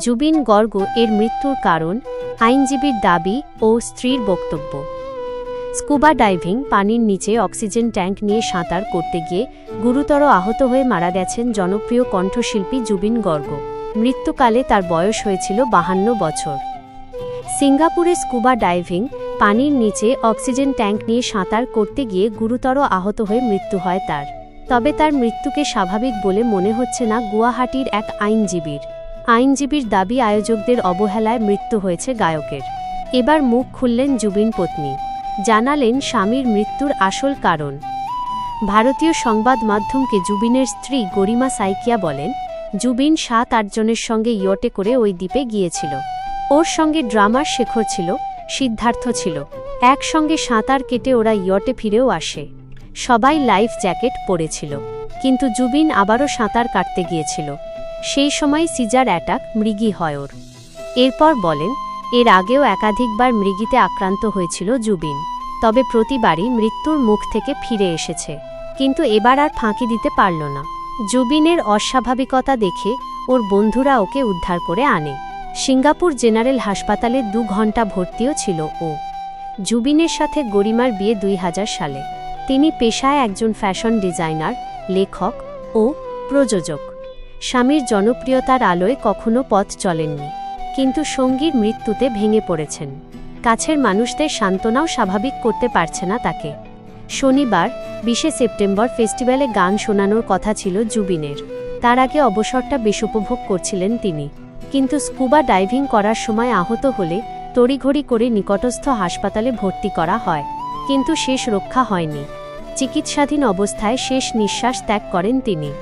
জুবিন গর্গ এর মৃত্যুর কারণ, আইনজীবীর দাবি ও স্ত্রীর বক্তব্য। স্কুবা ডাইভিং পানির নিচে অক্সিজেন ট্যাঙ্ক নিয়ে সাঁতার করতে গিয়ে গুরুতর আহত হয়ে মারা গেছেন জনপ্রিয় কণ্ঠশিল্পী জুবিন গর্গ। মৃত্যুকালে তার বয়স হয়েছিল বাহান্ন বছর। সিঙ্গাপুরে স্কুবা ডাইভিং পানির নিচে অক্সিজেন ট্যাঙ্ক নিয়ে সাঁতার করতে গিয়ে গুরুতর আহত হয়ে মৃত্যু হয় তার। তবে তার মৃত্যুকে স্বাভাবিক বলে মনে হচ্ছে না গুয়াহাটির এক আইনজীবীর। আইনজীবীর দাবি, আয়োজকদের অবহেলায় মৃত্যু হয়েছে গায়কের। এবার মুখ খুললেন জুবিন পত্নী। জানালেন স্বামীর মৃত্যুর আসল কারণ। ভারতীয় সংবাদ মাধ্যমকে জুবিনের স্ত্রী গরিমা সাইকিয়া বলেন, জুবিন সাত আটজনের সঙ্গে ইয়টে করে ওই দ্বীপে গিয়েছিল। ওর সঙ্গে ড্রামার শেখর ছিল, সিদ্ধার্থ ছিল। একসঙ্গে সাঁতার কেটে ওরা ইয়টে ফিরেও আসে। সবাই লাইফ জ্যাকেট পরেছিল। কিন্তু জুবিন আবারও সাঁতার কাটতে গিয়েছিল। সেই সময় সিজার অ্যাটাক মৃগী হয় ওর। এরপর বলেন, এর আগেও একাধিকবার মৃগীতে আক্রান্ত হয়েছিল জুবিন। তবে প্রতিবারই মৃত্যুর মুখ থেকে ফিরে এসেছে। কিন্তু এবার আর ফাঁকি দিতে পারল না। জুবিনের অস্বাভাবিকতা দেখে ওর বন্ধুরা ওকে উদ্ধার করে আনে। সিঙ্গাপুর জেনারেল হাসপাতালে দু ঘণ্টা ভর্তিও ছিল ও। জুবিনের সাথে গরিমার বিয়ে দুই হাজার সালে। তিনি পেশায় একজন ফ্যাশন ডিজাইনার, লেখক ও প্রযোজক। স্বামীর জনপ্রিয়তার আলোয় কখনো পথ চলেননি। কিন্তু সঙ্গীর মৃত্যুতে ভেঙে পড়েছেন। কাছের মানুষদের সান্ত্বনাও স্বাভাবিক করতে পারছে না তাকে। শনিবার, বিশে সেপ্টেম্বর ফেস্টিভ্যালে গান শোনানোর কথা ছিল জুবিনের। তার আগে অবসরটা বেশ উপভোগ করছিলেন তিনি। কিন্তু স্কুবা ডাইভিং করার সময় আহত হলে তড়িঘড়ি করে নিকটস্থ হাসপাতালে ভর্তি করা হয়। কিন্তু শেষ রক্ষা হয়নি। চিকিৎসাধীন অবস্থায় শেষ নিঃশ্বাস ত্যাগ করেন তিনি।